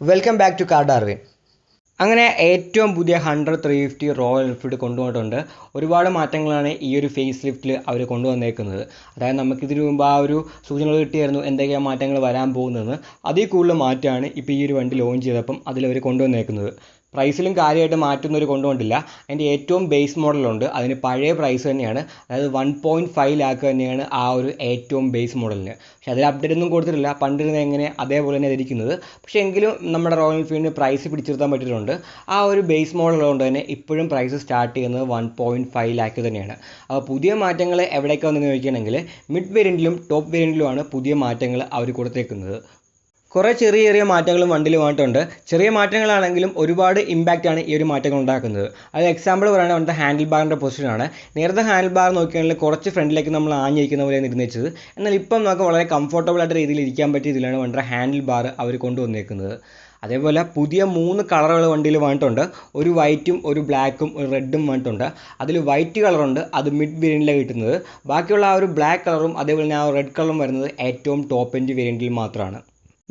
Welcome back to car Darwin അങ്ങനെ ഏറ്റവും പുതിയ hundred three fifty Royal Enfield കൊണ്ടുവന്നിട്ടുണ്ട്. ഒരുപാട് മാറ്റങ്ങളാണ് ഈ ഒരു ഫേസ് ലിഫ്റ്റിൽ അവർ കൊണ്ടുവന്നേക്കുന്നത്. അതായത് നമുക്കിതിനു മുമ്പ് ആ ഒരു സൂചനകൾ കിട്ടിയായിരുന്നു എന്തൊക്കെയാണ് മാറ്റങ്ങൾ വരാൻ പോകുന്നതെന്ന്. അതിൽ കൂടുതൽ മാറ്റമാണ് ഇപ്പോൾ ഈ ഒരു വണ്ടി ലോഞ്ച് ചെയ്തപ്പം അതിലവർ കൊണ്ടുവന്നേക്കുന്നത്. പ്രൈസിലും കാര്യമായിട്ട് മാറ്റൊന്നും ഒരു കൊണ്ടുകൊണ്ടില്ല. അതിന്റെ ഏറ്റവും ബേസ് മോഡലുണ്ട് അതിന് പഴയ പ്രൈസ് തന്നെയാണ്. അതായത് വൺ പോയിന്റ് ഫൈവ് ലാക്ക് തന്നെയാണ് ആ ഒരു ഏറ്റവും ബേസ് മോഡലിന് പക്ഷെ അതിൽ അപ്ഡേറ്റ് ഒന്നും കൊടുത്തിട്ടില്ല. പണ്ടിരുന്ന എങ്ങനെ അതേപോലെ തന്നെ ഇരിക്കുന്നത് പക്ഷേ എങ്കിലും നമ്മുടെ റോയൽ എൻഫീൽഡിന് പ്രൈസ് പിടിച്ചിരുത്താൻ പറ്റിയിട്ടുണ്ട്. ആ ഒരു ബേസ് മോഡൽ ഉള്ളതുകൊണ്ട് തന്നെ ഇപ്പോഴും പ്രൈസ് സ്റ്റാർട്ട് ചെയ്യുന്നത് വൺ പോയിന്റ് ഫൈവ് ലാക്ക് തന്നെയാണ്. അപ്പോൾ പുതിയ മാറ്റങ്ങൾ എവിടെയൊക്കെ വന്നു ചോദിക്കുകയാണെങ്കിൽ മിഡ് വേരിയന്റിലും ടോപ്പ് വേരിയന്റിലുമാണ് പുതിയ മാറ്റങ്ങൾ അവർ കൊടുത്തേക്കുന്നത്. കുറേ ചെറിയ ചെറിയ മാറ്റങ്ങളും വണ്ടിയിൽ വന്നിട്ടുണ്ട് ചെറിയ മാറ്റങ്ങളാണെങ്കിലും ഒരുപാട് ഇമ്പാക്റ്റ് ആണ് ഈ ഒരു മാറ്റങ്ങൾ ഉണ്ടാക്കുന്നത്. അത് എക്സാമ്പിൾ പറയുകയാണെങ്കിൽ നമ്മുടെ ഹാൻഡിൽ ബാറിന്റെ പൊസിഷനാണ് നേരത്തെ ഹാൻഡിൽ ബാർ നോക്കുകയാണെങ്കിൽ കുറച്ച് ഫ്രണ്ടിലേക്ക് നമ്മൾ ആഞ്ഞിരിക്കുന്ന പോലെ നിർമ്മിച്ചത്. എന്നാൽ ഇപ്പം നമുക്ക് വളരെ കംഫർട്ടബിൾ ആയിട്ട് രീതിയിൽ ഇരിക്കാൻ പറ്റിയ രീതിയിലാണ് വണ്ടിയുടെ ഹാൻഡിൽ ബാർ അവർ കൊണ്ടുവന്നേക്കുന്നത്. അതേപോലെ പുതിയ മൂന്ന് കളറുകൾ വണ്ടിയിൽ വന്നിട്ടുണ്ട്. ഒരു വൈറ്റും ഒരു ബ്ലാക്കും ഒരു റെഡും വന്നിട്ടുണ്ട്. അതിൽ വൈറ്റ് കളറുണ്ട് അത് മിഡ് വേരിയന്റിലാണ് കിട്ടുന്നത്. ബാക്കിയുള്ള ആ ഒരു ബ്ലാക്ക് കളറും അതേപോലെ തന്നെ ആ റെഡ് കളറും വരുന്നത് ഏറ്റവും ടോപ്പ് എൻഡ് വേരിയന്റിൽ മാത്രമാണ്.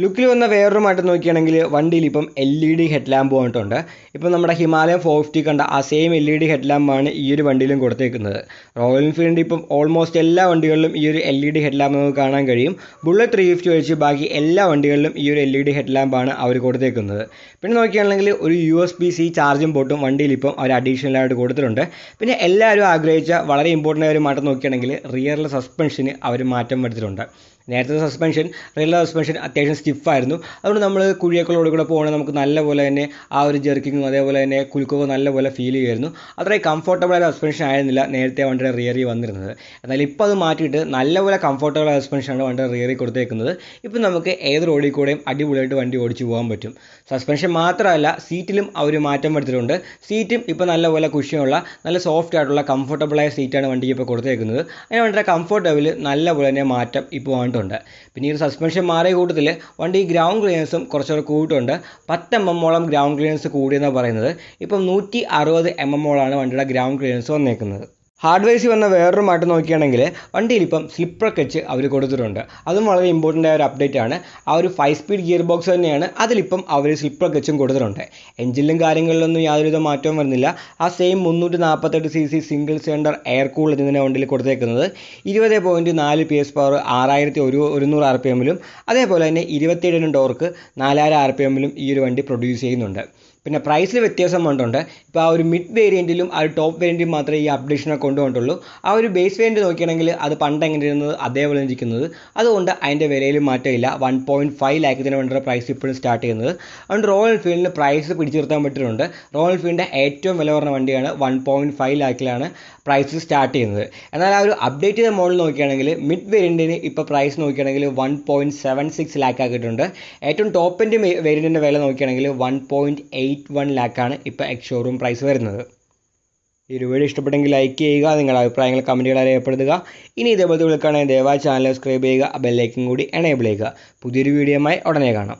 ലുക്കിൽ വന്ന വേറൊരു മാറ്റം നോക്കുകയാണെങ്കിൽ വണ്ടിയിൽ ഇപ്പം L E D head lamp വന്നിട്ടുണ്ട്. ഇപ്പം നമ്മുടെ ഹിമാലയം ഫോർ ഫിഫ്റ്റി കണ്ട ആ same L E D head ലാമ്പാണ് ഈ ഒരു വണ്ടിയിലും കൊടുത്തേക്കുന്നത്. റോയൽ എൻഫീൽഡ് ഇപ്പം ഓൾമോസ്റ്റ് എല്ലാ വണ്ടികളിലും ഈ ഒരു L E D head lamp നമുക്ക് കാണാൻ കഴിയും. ബുള്ളറ്റ് ത്രീ ഫിഫ്റ്റി ഒഴിച്ച് ബാക്കി എല്ലാ വണ്ടികളിലും ഈ ഒരു എൽ ഇ ഡി ഹെഡ് ലാമ്പാണ് അവർ കൊടുത്തേക്കുന്നത്. പിന്നെ നോക്കുകയാണെങ്കിൽ ഒരു U S B C charging പോർട്ടും വണ്ടിയിൽ ഇപ്പം അവർ അഡീഷണൽ ആയിട്ട് കൊടുത്തിട്ടുണ്ട്. പിന്നെ എല്ലാവരും ആഗ്രഹിച്ച വളരെ ഇമ്പോർട്ടന്റ് ആയ ഒരു മാറ്റം നോക്കുകയാണെങ്കിൽ റിയറിലെ സസ്പെൻഷന് അവർ മാറ്റം വരുത്തിയിട്ടുണ്ട്. നേരത്തെ സസ്പെൻഷൻ റിയർ സസ്പെൻഷൻ അത്യാവശ്യം സ്റ്റിഫായിരുന്നു അതുകൊണ്ട് നമ്മൾ കുഴിയക്കളോട് കൂടെ പോകണമെങ്കിൽ നമുക്ക് നല്ലപോലെ തന്നെ ആ ഒരു ജെർക്കിങ്ങും അതേപോലെ തന്നെ കുലുക്കവും നല്ലപോലെ ഫീൽ ചെയ്യുമായിരുന്നു. അത്രയും കംഫർട്ടബിൾ ആയ സസ്പെൻഷൻ ആയിരുന്നില്ല നേരത്തെ വണ്ടിയുടെ റിയറി വന്നിരുന്നത്. എന്നാൽ ഇപ്പോൾ അത് മാറ്റിയിട്ട് നല്ലപോലെ കംഫർട്ടബിൾ ആയ സസ്പെൻഷനാണ് വണ്ടിയുടെ റിയറി കൊടുത്തേക്കുന്നത്. ഇപ്പം നമുക്ക് ഏത് റോഡിൽ കൂടെയും അടിപൊളിയായിട്ട് വണ്ടി ഓടിച്ചു പോകാൻ പറ്റും. സസ്പെൻഷൻ മാത്രമല്ല സീറ്റിലും അവർ മാറ്റം വരുത്തിയിട്ടുണ്ട്. സീറ്റും ഇപ്പോൾ നല്ലപോലെ കുഷ്യമുള്ള നല്ല സോഫ്റ്റ് ആയിട്ടുള്ള കംഫർട്ടബിൾ ആയ സീറ്റാണ് വണ്ടിക്ക് ഇപ്പോൾ കൊടുത്തേക്കുന്നത്. അതിന് വണ്ടിയുടെ കംഫർട്ട് ലെവൽ നല്ലപോലെ തന്നെ മാറ്റം ഇപ്പോൾ വന്നിട്ടുണ്ട്. പിന്നെ ഈ സസ്പെൻഷൻ മാറിയ കൂട്ടത്തിൽ വണ്ടി ഗ്രൗണ്ട് ക്ലിയറൻസും കുറച്ചുകൂടെ കൂട്ടുണ്ട് പത്ത് എം എമ്മോളം ഗ്രൗണ്ട് ക്ലിയറൻസ് കൂടിയെന്നാണ് പറയുന്നത്. ഇപ്പം നൂറ്റി അറുപത് എം എമ്മോളാണ് വണ്ടിയുടെ ഗ്രൗണ്ട് ക്ലിയറൻസ് വന്നേക്കുന്നത്. ഹാർഡ്വെയർസിൽ വന്ന വേറൊരു മാറ്റം നോക്കുകയാണെങ്കിൽ വണ്ടിയിൽ ഇപ്പം സ്ലിപ്പർ കച്ച് അവർ കൊടുത്തിട്ടുണ്ട്. അതും വളരെ ഇമ്പോർട്ടന്റ് ആയ ഒരു അപ്ഡേറ്റ് ആണ്. ആ ഒരു ഫൈവ് സ്പീഡ് ഗിയർ ബോക്സ് തന്നെയാണ് അതിലിപ്പം അവർ സ്ലിപ്പർ കച്ചും കൊടുത്തിട്ടുണ്ട്. എഞ്ചിനിലും കാര്യങ്ങളിലൊന്നും യാതൊരുവിധ മാറ്റവും വരുന്നില്ല. ആ സെയിം മുന്നൂറ്റി നാൽപ്പത്തെട്ട് C C single cylinder air cool എന്നതിനെ വണ്ടിയിൽ കൊടുത്തേക്കുന്നത്. ഇരുപത് പോയിന്റ് നാല് പി എസ് പവർ ആറായിരത്തി ഒരു ഒരുന്നൂറ് ആർ പി എമ്മിലും അതേപോലെ തന്നെ ഇരുപത്തിയേഴിനും ഡോർക്ക് നാലായിരം ആർ പി എമ്മിലും ഈ ഒരു വണ്ടി പ്രൊഡ്യൂസ് ചെയ്യുന്നുണ്ട്. പിന്നെ പ്രൈസിൽ വ്യത്യാസം വന്നിട്ടുണ്ട്. ഇപ്പോൾ ആ ഒരു മിഡ് വേരിയന്റിലും ആ ഒരു ടോപ്പ് വേരിയന്റിലും മാത്രമേ ഈ അപ്ഡേഷനെ കൊണ്ടുവന്നിട്ടുള്ളൂ. ആ ഒരു ബേസ് വേരിയന്റ് നോക്കിയാണെങ്കിൽ അത് പണ്ട് എങ്ങനെ ഇരുന്നത്? അതേപോലെ ഇരിക്കുന്നത്. അതുകൊണ്ട് അതിന്റെ വിലയിൽ മാറ്റമില്ല. വൺ പോയിന്റ് ഫൈവ് ലാഖത്തിന് വേണ്ട പ്രൈസ് ഇപ്പോഴും സ്റ്റാർട്ട് ചെയ്യുന്നത്. അതുകൊണ്ട് റോയൽ എൻഫീൽഡിന് പ്രൈസ് പിടിച്ചു നിർത്താൻ പറ്റുന്നുണ്ട്. റോയൽ എൻഫീൽഡിന്റെ ഏറ്റവും വില കുറഞ്ഞ വണ്ടിയാണ് വൺ പോയിന്റ് ഫൈവ് ലാഖിലാണ് പ്രൈസ് സ്റ്റാർട്ട് ചെയ്യുന്നത്. എന്നാൽ ആ ഒരു അപ്ഡേറ്റ് ചെയ്ത മോഡൽ നോക്കുകയാണെങ്കിൽ മിഡ് വേരിയന്റിന് ഇപ്പോൾ പ്രൈസ് നോക്കുകയാണെങ്കിൽ one point seven six lakh ആക്കിയിട്ടുണ്ട്. ഏറ്റവും ടോപ്പ് എന്റെ വേരിയന്റിന്റെ വില നോക്കുകയാണെങ്കിൽ വൺ പോയിന്റ് എയ്റ്റ് വൺ ലാക്കാണ് ഇപ്പോൾ എക്സ് ഷോറൂം പ്രൈസ് വരുന്നത്. ഈ ഒരു വീഡിയോ ഇഷ്ടപ്പെട്ടെങ്കിൽ ലൈക്ക് ചെയ്യുക നിങ്ങളുടെ അഭിപ്രായങ്ങൾ കമന്റുകൾ രേഖപ്പെടുത്തുക ഇനി ഇതേപോലത്തെ വിളിക്കുകയാണെങ്കിൽ ദയവായി ചാനൽ സബ്സ്ക്രൈബ് ചെയ്യുക ബെല്ലൈക്കും കൂടി എനേബിൾ ചെയ്യുക. പുതിയൊരു വീഡിയോയുമായി ഉടനെ കാണാം.